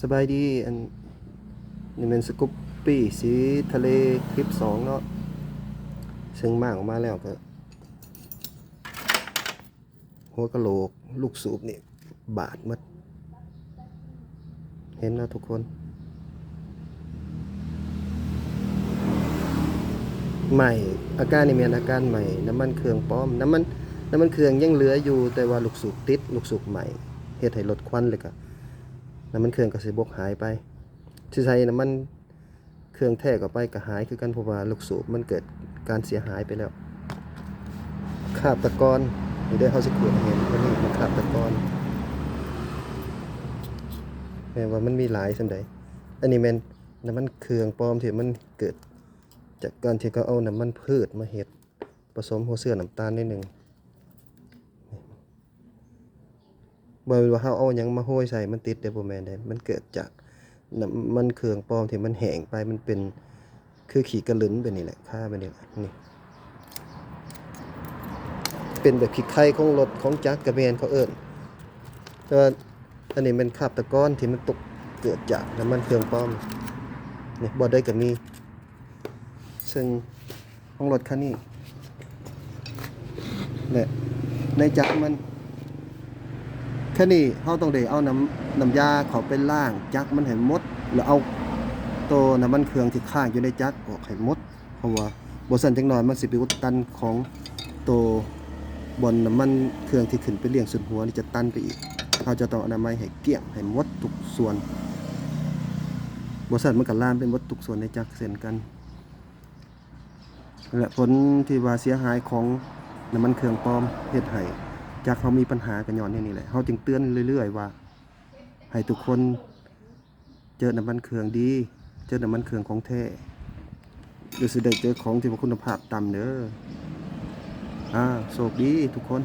สบายดีอันนี่เป็นสกุปปี้สีทะเลคลิปสองเนาะซึ่งมากออกมาแล้วก็ หัวกะโหลกลูกสูบนี่บาดมัด เห็นนะทุกคน ใหม่ อาการนี่เป็นอาการใหม่ น้ำมันเครื่องป้อม น้ำมันน้ำมันเครื่องยังเหลืออยู่แต่ว่าลูกสูบติด ลูกสูบใหม่เฮ็ดให้ลดควันเลยก็ น้ำมันเครื่องก็สิบกหายไปที่ใช้น้ำมันเครื่องแท้ก็ไปก็หายคือกันเพราะว่าลูกสูบมันเกิดการเสียหายไปแล้วคาบตะกอนนี่ได้เขาสิขวดเห็นว่านี่มันคาบตะกอนแม้ว่ามันมีหลายสันใดอันนี้แมนน้ำมันเครื่องปลอมที่มันเกิด จากการที่เขาเอาน้ำมันพืชมาเฮ็ดผสมหัวเสื้อน้ำตาลนิดหนึ่ง บ่แม่นว่าเฮาเอาหยังมาโห้อยใส่มันติดได้บ่แม่นเด้มันเกิดจากน้ำมันเครื่องปลอมที่มันแห้งไปมันเป็นคือขี้กระลึนไปนี่แหละค่าไปนี่แหละนี่เป็นแบบขี้ไข่ของรถของจักรกระเบนเขาเอิ้นแต่ว่าอันนี้มันคราบตะก้อนที่มันตกเกิดจากน้ำมันเครื่องปลอมนี่บ่ได้ก็มีซึ่งของรถคันนี้เนี่ยในจักรมัน แค่นี้เขาต้องได้เอาน้ำน้ำยาเขาไปล่างจักมันให้หมดหรือเอาตัวน้ำมันเครื่องที่ข้างอยู่ในจักออกให้หมด เพราะว่าบสันจังหน่อยมันสิไปอุดตันของตัวบนน้ำมันเครื่องที่ขึ้นไปเลี้ยงสุดหัวนี่จะตันไปอีกเขาจะต้องอนามัยให้เกลี้ยงให้มดทุกส่วนบสันมันก็ลามเป็นมดทุกส่วนในจักเส้นกัน และผลที่ว่าเสียหายของน้ำมันเครื่องปลอมเฮ็ดให้ จากเขามีปัญหากันย้อนอย่างนี้แหละเขาจึงเตือนเรื่อย ๆ ว่า ให้ทุกคนเจอน้ำมันเครื่องดี เจอน้ำมันเครื่องของแท้ดูสิได้เจอของที่มีคุณภาพต่ำเด้ออ่าโชคดีทุกคน